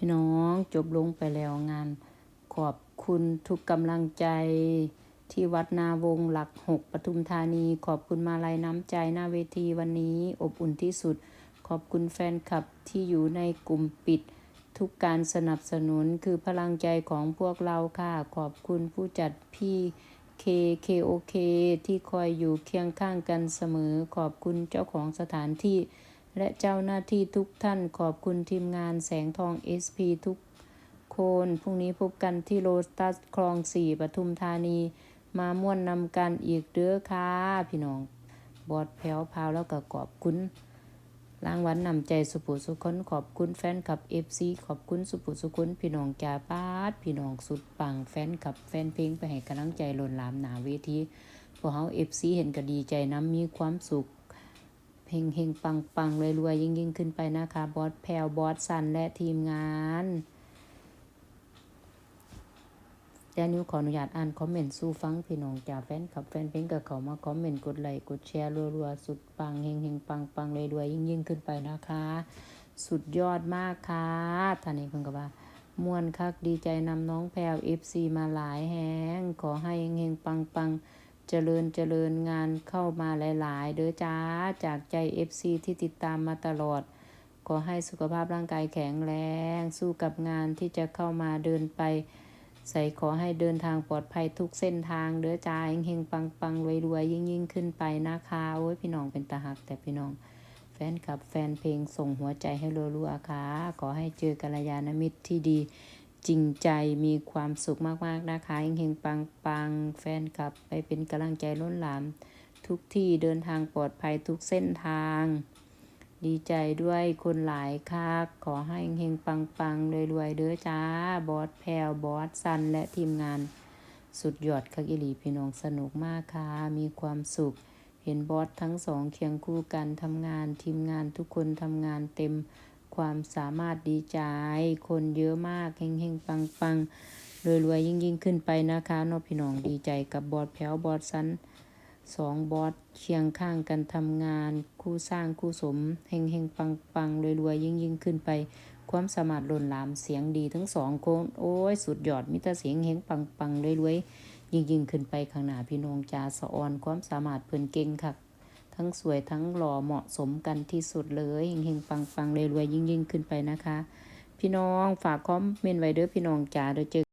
พี่น้องจบลงไปแล้วงาน ขอบคุณทุกกำลังใจที่วัดนาวงหลักหกปทุมธานี ขอบคุณมาลัยน้ำใจหน้าเวทีวันนี้อบอุ่นที่สุด ขอบคุณแฟนคลับที่อยู่ในกลุ่มปิด ทุกการสนับสนุนคือพลังใจของพวกเราค่ะ ขอบคุณผู้จัดพี่เคเคโอเคที่คอยอยู่เคียงข้างกันเสมอ ขอบคุณเจ้าของสถานที่ และเจ้าหน้าที่ทุกท่านขอบคุณทีมงานแสงทอง SP ทุกคน พรุ่งนี้พบกันที่โรตัสคลองสี่ปทุมธานี มาม่วนนำกันอีกเด้อค่ะ พี่น้อง บอดแผวพาวแล้วก็ขอบคุณรางวัลนำใจสุปุสุคนขอบคุณแฟนคลับ FC ขอบคุณสุปุสุคนพี่น้องจ่าปาด พี่น้องสุดปังแฟนคลับแฟนเพลงไปให้กำลังใจลนหลามหนาเวทีพวกเฮา FC เห็นก็ดีใจน้ำมีความสุข เฮงเฮงปังปังรวยรวยยิ่งยิ่งขึ้นไปนะคะ บอสแพลวบอสซันและทีมงานแดนิวขออนุญาตอ่านคอมเมนต์สู้ฟังพี่น้องจากแฟนคลับแฟนเพลงกับเขามาคอมเมนต์กดไลค์กดแชร์รัวๆสุดปังเฮงเฮงปังปังรวยรวยยิ่งยิ่งขึ้นไปนะคะ สุดยอดมากค่ะท่านนี้เพิ่งก็ว่าม่วนคักดีใจนำน้องแพลว FC มาหลายแฮงขอให้เฮงเฮงปังปัง เจริญเจริญงานเข้ามาหลาย ๆ เด้อจ้าจากใจ FC ที่ติดตามมาตลอด ขอให้สุขภาพร่างกายแข็งแรง สู้กับงานที่จะเข้ามาเดินไป ใส่ขอให้เดินทางปลอดภัยทุกเส้นทางเด้อจ้าเฮงๆปังๆรวยๆยิ่งยิ่งขึ้นไปนะคะโอ้ยพี่น้องเป็นตาหักแต่พี่น้อง แฟนคลับแฟนเพลงส่งหัวใจให้รัวๆค่ะขอให้เจอกัลยาณมิตรที่ดี จริงใจมีความสุขมากๆนะคะเฮงๆปังๆ แฟนคลับไปเป็นกำลังใจล้นหลาม ทุกที่เดินทางปลอดภัยทุกเส้นทาง ดีใจด้วยคนหลายค่ะขอให้เฮงๆปังๆรวยๆเด้อจ้า บอสแพลวบอสซันและทีมงานสุดยอดคักอิลีพี่น้องสนุกมากค่ะ มีความสุข เห็นบอสทั้งสองเคียงคู่กันทำงานทีมงานทุกคนทำงานเต็ม ความสามารถดีใจ คนเยอะมากเฮงเฮงปังปังรวยรวยยิ่งยิ่งขึ้นไปนะคะนพี่น้องดีใจกับบอสแผวบอดสันสองบอสเคียงข้างกันทำงาน คู่สร้างคู่สมเฮงเฮงปังปังรวยรวยยิ่งยิ่งขึ้นไป ความสามารถล้นหลามเสียงดีทั้งสองคนโอ้ยสุดยอดมิตรเสียงเฮงปังปังรวยรวยยิ่งยิ่งขึ้นไปข้างหน้าพี่น้องจาสะออนความสามารถเพิ่นเก่งค่ะ ทั้งสวยทั้งหล่อเหมาะสมกันที่สุดเลยเฮงๆปังๆรวยยิ่งๆ ขึ้นไปนะคะ พี่น้องฝากคอมเมนต์ไว้เด้อพี่น้องจ๋าเดี๋ยวเจอ